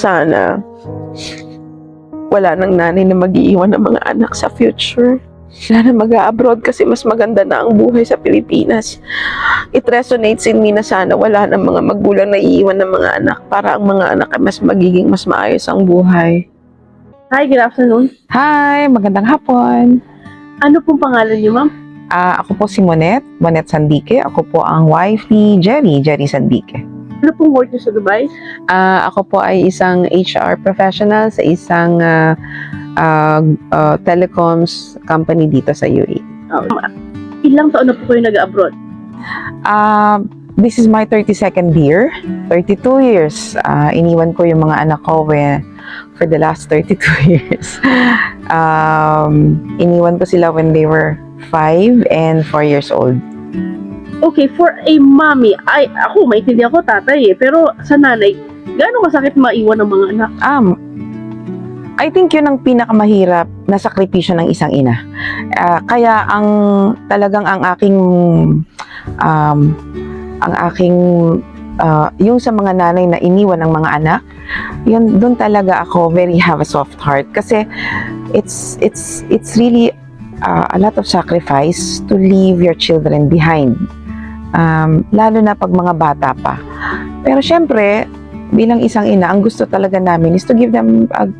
Sana wala nang nanay na mag-iiwan ng mga anak sa future. Wala na mag-abroad kasi mas maganda na ang buhay sa Pilipinas. It resonates in me na sana wala ng mga magulang na iiwan ng mga anak para ang mga anak ay mas magiging mas maayos ang buhay. Hi, good afternoon. Hi, magandang hapon. Ano pong pangalan niyo, ma'am? Ah, ako po si Monet, Monet Sandique. Ako po ang wife ni Jerry, Jerry Sandique. Ano pong work niyo sa Dubai? Ah, ako po ay isang HR professional sa isang ah, ah, ah, telecoms company dito sa UAE. Oh, ilang taon na po kayo nag-abroad? Ah, this is my 32nd year. 32 years. Ah, iniwan ko yung mga anak ko when, for the last 32 years. um, iniwan ko sila when they were 5 and 4 years old. Okay, for a mommy, ay, ako, maintindihan ko tatay eh, pero sa nanay, gaano kasakit maiwan ng mga anak? Um, I think yun ang pinakamahirap na sakripisyo ng isang ina. Ah, kaya ang talagang ang aking um, ang aking ah, yung sa mga nanay na iniwan ng mga anak, yun doon talaga ako very have a soft heart kasi it's it's it's really ah, a lot of sacrifice to leave your children behind. Um, lalo na pag mga bata pa. Pero syempre, bilang isang ina, ang gusto talaga namin is to give them a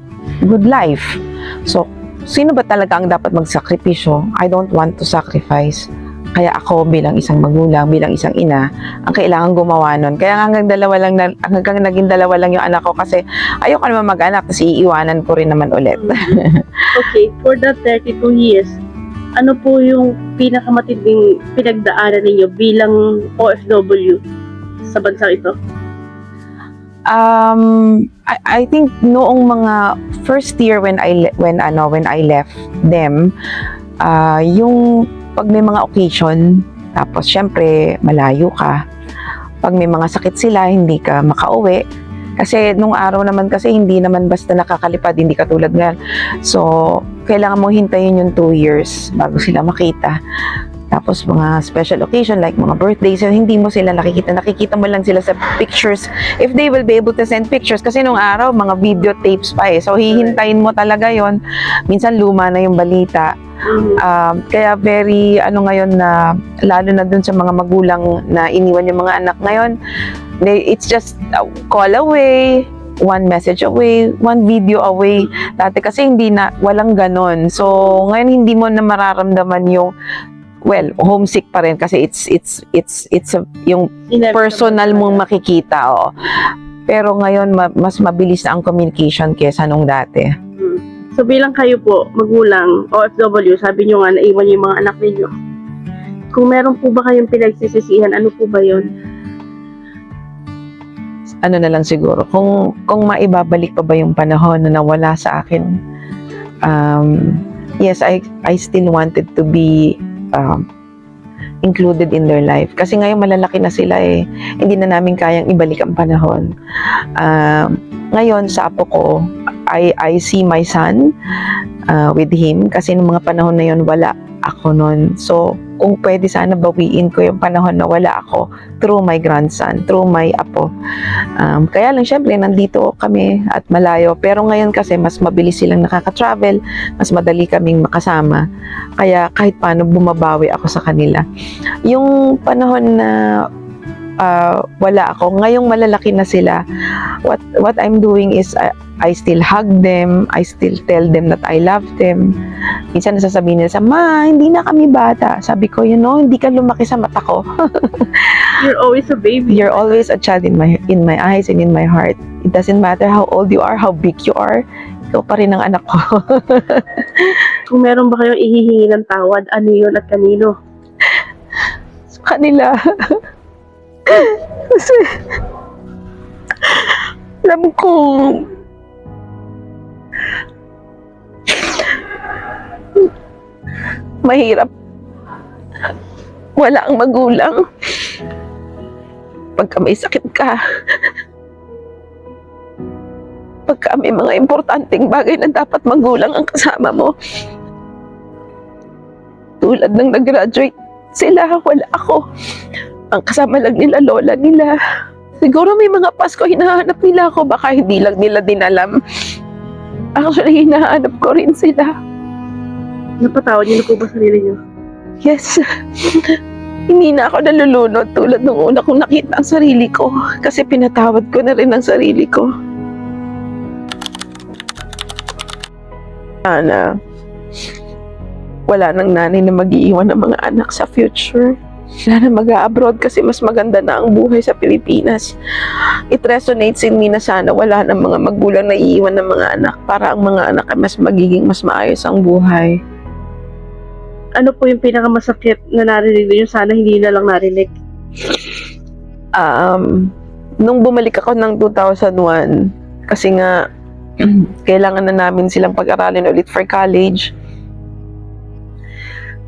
good life. So, sino ba talaga ang dapat magsakripisyo? I don't want to sacrifice. Kaya ako bilang isang magulang, bilang isang ina, ang kailangan gumawa nun. Kaya hanggang dalawa lang, na, hanggang naging dalawa lang yung anak ko kasi ayoko naman mag-anak kasi iiwanan ko rin naman ulit. Okay, for that 32 years, ano po yung pinakamatinding pinagdaanan ninyo bilang OFW sa bansang ito? Um, I, I think noong mga first year when I when ano when I left them, ah yung pag may mga occasion, tapos syempre malayo ka. Pag may mga sakit sila, hindi ka makauwi. Kasi nung araw naman kasi hindi naman basta nakakalipad, hindi katulad ngayon. So, kailangan mo hintayin yung two years bago sila makita. Tapos mga special occasion like mga birthdays, hindi mo sila nakikita. Nakikita mo lang sila sa pictures. If they will be able to send pictures. Kasi nung araw, mga videotapes pa eh. So, hihintayin mo talaga yon Minsan luma na yung balita. Um, kaya very, ano ngayon na, lalo na dun sa mga magulang na iniwan yung mga anak ngayon, they, it's just a call away, one message away, one video away. Dati kasi hindi na, walang ganon. So, ngayon hindi mo na mararamdaman yung, well, homesick pa rin kasi it's, it's, it's, it's a, yung Inevitable personal mong makikita, oh. Pero ngayon, ma- mas mabilis na ang communication kesa nung dati. Mhm. So bilang kayo po, magulang, OFW, sabi nyo nga naiwan niyo yung mga anak ninyo. Kung meron po ba kayong pinagsisisihan, ano po ba yon? ano na lang siguro, kung, kung maibabalik pa ba yung panahon na nawala sa akin, um, yes, I, I still wanted to be um, included in their life. Kasi ngayon malalaki na sila eh. Hindi na namin kayang ibalik ang panahon. Um, ngayon sa apo ko, I, I see my son uh, with him kasi nung mga panahon na yun wala ako nun. So, kung pwede sana bawiin ko yung panahon na wala ako through my grandson, through my apo. Um, kaya lang, syempre, nandito kami at malayo. Pero ngayon kasi, mas mabilis silang nakaka-travel, mas madali kaming makasama. Kaya kahit paano, bumabawi ako sa kanila. Yung panahon na ah, wala ako, ngayong malalaki na sila, what, what I'm doing is, I, I still hug them, I still tell them that I love them. Minsan nasasabihin nila sa, Ma, hindi na kami bata. Sabi ko, you know, hindi ka lumaki sa mata ko. You're always a baby. You're always a child in my in my eyes and in my heart. It doesn't matter how old you are, how big you are. Ikaw pa rin ang anak ko. Kung meron ba kayong ihihingi ng tawad, ano yun at kanino? sa kanila. Kasi alam kong mahirap wala ang magulang pagka may sakit ka pagka may mga importanteng bagay na dapat magulang ang kasama mo tulad ng nag-graduate sila, wala ako. Ang kasama lang nila, lola nila. Siguro may mga Pasko, hinahanap nila ako. Baka hindi lang nila din alam. Actually, hinahanap ko rin sila. Napatawad niyo na po ba sarili niyo? Yes. hindi na ako nalulunod tulad nung una kong nakita ang sarili ko. Kasi pinatawad ko na rin ang sarili ko. Sana, wala nang nanay na mag-iiwan ng mga anak sa future. Wala na mag-abroad kasi mas maganda na ang buhay sa Pilipinas. It resonates in me na sana wala ng mga magulang na iiwan ng mga anak para ang mga anak ay mas magiging mas maayos ang buhay. Ano po yung pinakamasakit na narinig niyo? Sana hindi na lang narinig. um, nung bumalik ako ng 2001, kasi nga, kailangan na namin silang pag-aralin ulit for college.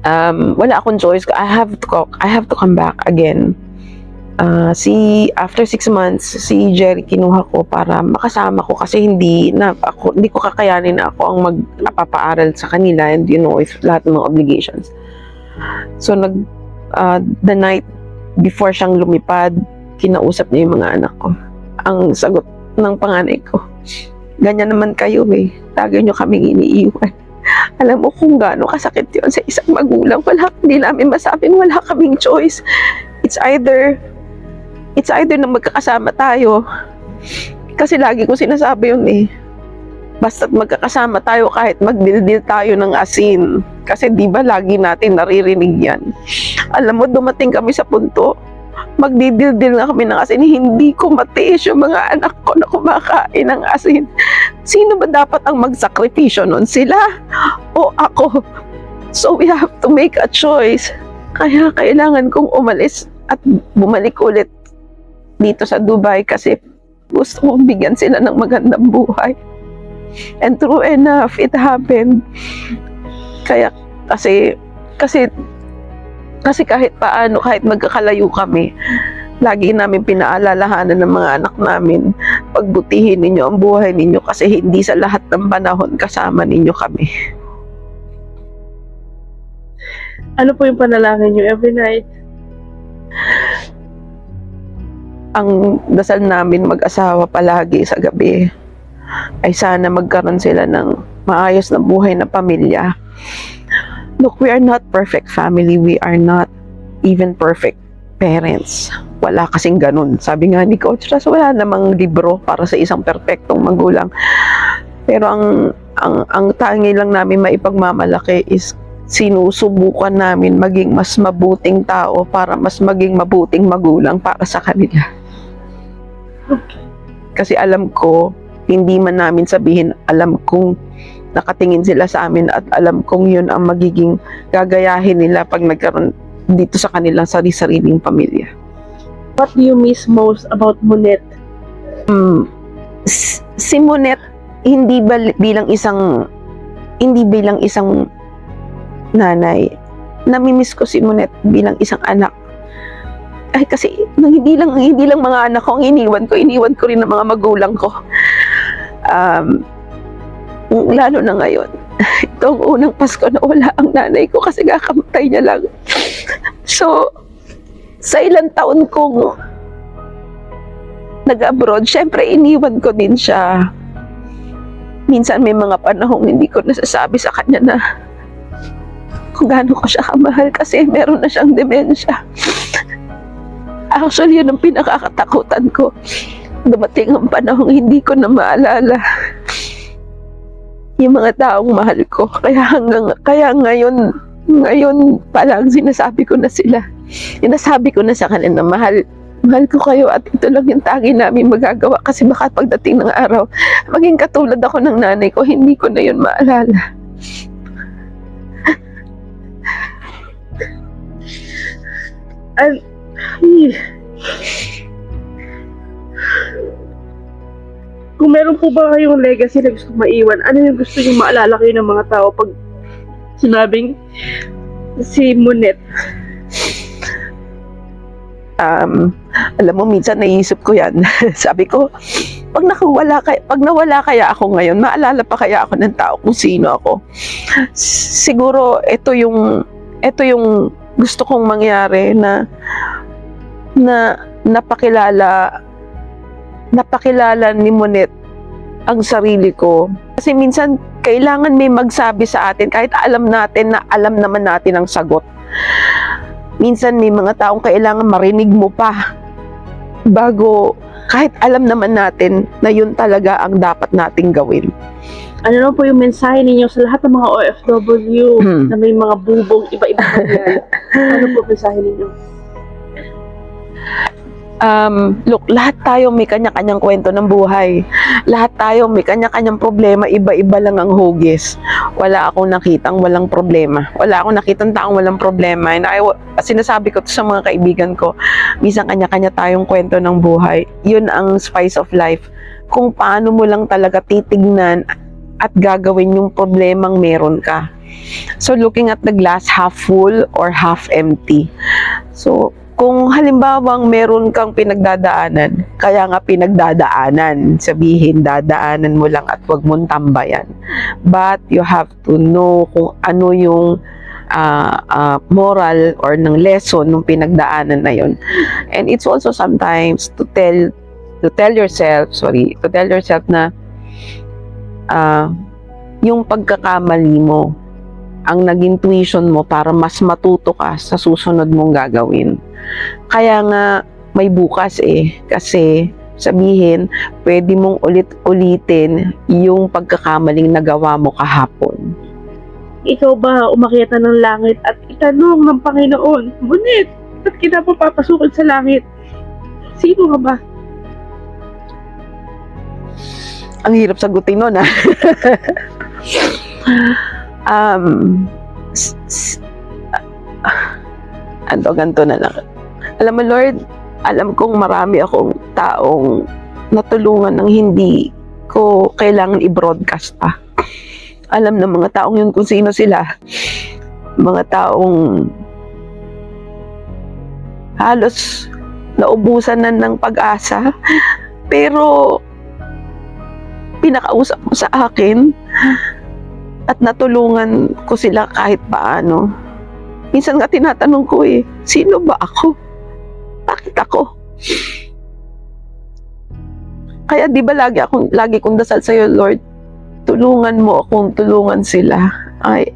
Um, wala akong choice. I have to I have to come back again. Uh, si after six months si Jerry kinuha ko para makasama ko kasi hindi na ako hindi ko kakayanin na ako ang magpapaaral sa kanila and you know if lahat ng obligations so nag uh, the night before siyang lumipad kinausap niya yung mga anak ko. Ang sagot ng panganay ko, ganyan naman kayo eh. Lagi niyo kaming iniiwan. Alam mo kung gaano kasakit yun sa isang magulang. Wala, hindi namin masabing wala kaming choice. It's either, it's either na magkakasama tayo. Kasi lagi ko sinasabi yun eh. Basta't magkakasama tayo kahit magdildil tayo ng asin. Kasi di ba lagi natin naririnig yan. Alam mo, dumating kami sa punto, magdidildil na kami ng asin. Hindi ko matiis yung mga anak ko na kumakain ng asin. Sino ba dapat ang magsakripisyo nun? Sila o ako? So we have to make a choice. Kaya kailangan kong umalis at bumalik ulit dito sa Dubai kasi gusto kong bigyan sila ng magandang buhay. And true enough, it happened. Kaya kasi kasi kasi kahit paano, kahit magkakalayo kami, lagi namin pinaalalahanan ng mga anak namin, pagbutihin ninyo ang buhay ninyo kasi hindi sa lahat ng panahon kasama ninyo kami. Ano po yung panalangin niyo every night? Ang dasal namin mag-asawa palagi sa gabi ay sana magkaroon sila ng maayos na buhay na pamilya. Look, we are not perfect family. We are not even perfect parents. Wala kasing ganun. Sabi nga ni Coach Ras, wala namang libro para sa isang perpektong magulang. Pero ang ang ang tangi lang namin maipagmamalaki is sinusubukan namin maging mas mabuting tao para mas maging mabuting magulang para sa kanila. Kasi alam ko, hindi man namin sabihin, alam kong nakatingin sila sa amin at alam kong yun ang magiging gagayahin nila pag nagkaroon dito sa kanilang sarili-sariling pamilya. What do you miss most about Monet? Mm, s- si Monet, hindi bilang isang hindi bilang isang nanay. Namimiss ko si Monet bilang isang anak. Ay kasi nang hindi lang hindi lang mga anak ko ang iniwan ko, iniwan ko rin ng mga magulang ko. Um, lalo na ngayon. Ito ang unang Pasko na wala ang nanay ko kasi kakamatay niya lang. So, sa ilang taon kong nag-abroad, syempre iniwan ko din siya. Minsan may mga panahong hindi ko nasasabi sa kanya na kung gaano ko siya kamahal kasi meron na siyang demensya. Actually, yun ang pinakakatakutan ko. Dumating ang panahong hindi ko na maalala yung mga taong mahal ko. Kaya hanggang, kaya ngayon, ngayon pa lang sinasabi ko na sila. Sinasabi ko na sa kanila na mahal, mahal ko kayo at ito lang yung tagi namin magagawa kasi baka pagdating ng araw, maging katulad ako ng nanay ko, hindi ko na yun maalala. Ay. Kung meron po ba kayong legacy na gusto maiwan, ano yung gusto nyo maalala kayo ng mga tao pag sinabing si Monet? Um, alam mo, minsan naisip ko yan. Sabi ko, pag nakawala kaya, pag nawala kaya ako ngayon, maalala pa kaya ako ng tao kung sino ako. Siguro ito yung ito yung gusto kong mangyari na na napakilala napakilala ni Monet ang sarili ko. Kasi minsan, kailangan may magsabi sa atin kahit alam natin na alam naman natin ang sagot. Minsan may mga taong kailangan marinig mo pa bago kahit alam naman natin na yun talaga ang dapat nating gawin. Ano naman po yung mensahe ninyo sa lahat ng mga OFW Hmm. na may mga bubong iba-iba ano po mensahe ninyo? Um, look, lahat tayo may kanya-kanyang kwento ng buhay. Lahat tayo may kanya-kanyang problema, iba-iba lang ang hugis. Wala akong nakitang walang problema. Wala akong nakitang taong walang problema. And I, sinasabi ko to sa mga kaibigan ko, minsan kanya-kanya tayong kwento ng buhay. Yun ang spice of life. Kung paano mo lang talaga titignan at gagawin yung problemang meron ka. So looking at the glass half full or half empty. So kung halimbawang meron kang pinagdadaanan, kaya nga pinagdadaanan, sabihin dadaanan mo lang at wag mong tambayan. But you have to know kung ano yung ah, ah, moral or ng lesson ng pinagdaanan na yon. And it's also sometimes to tell to tell yourself, sorry, to tell yourself na ah, yung pagkakamali mo ang naging tuition mo para mas matuto ka sa susunod mong gagawin. Kaya nga may bukas eh kasi sabihin pwede mong ulit-ulitin yung pagkakamaling nagawa mo kahapon. Ikaw ba umakyat na ng langit at itanong ng Panginoon, Ngunit, ba't kita pa papasukin sa langit? Sino ka ba? Ang hirap sagutin nun ah. um, s- ah, ano, ganito na lang. Alam mo Lord, alam kong marami akong taong natulungan ng hindi ko kailangan i-broadcast pa. Alam ng mga taong yun kung sino sila. Mga taong halos naubusan na ng pag-asa. Pero pinakausap mo sa akin at natulungan ko sila kahit paano. Minsan nga tinatanong ko eh, sino ba ako? Bakit ako? Kaya di ba lagi akong lagi kong dasal sa Lord, tulungan mo akong tulungan sila. Ay,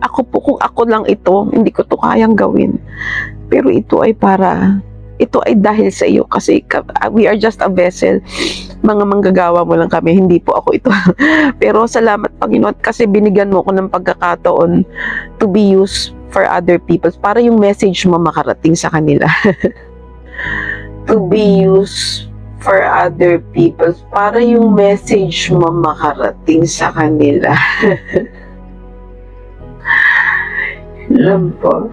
ako po kung ako lang ito, hindi ko to kayang gawin. Pero ito ay para ito ay dahil sa iyo kasi ka- we are just a vessel. Mga manggagawa mo lang kami, hindi po ako ito. Pero salamat Panginoon kasi binigyan mo ko ng pagkakataon to be used for other people para yung message mo makarating sa kanila. to be used for other people para yung message mo makarating sa kanila. Alam po.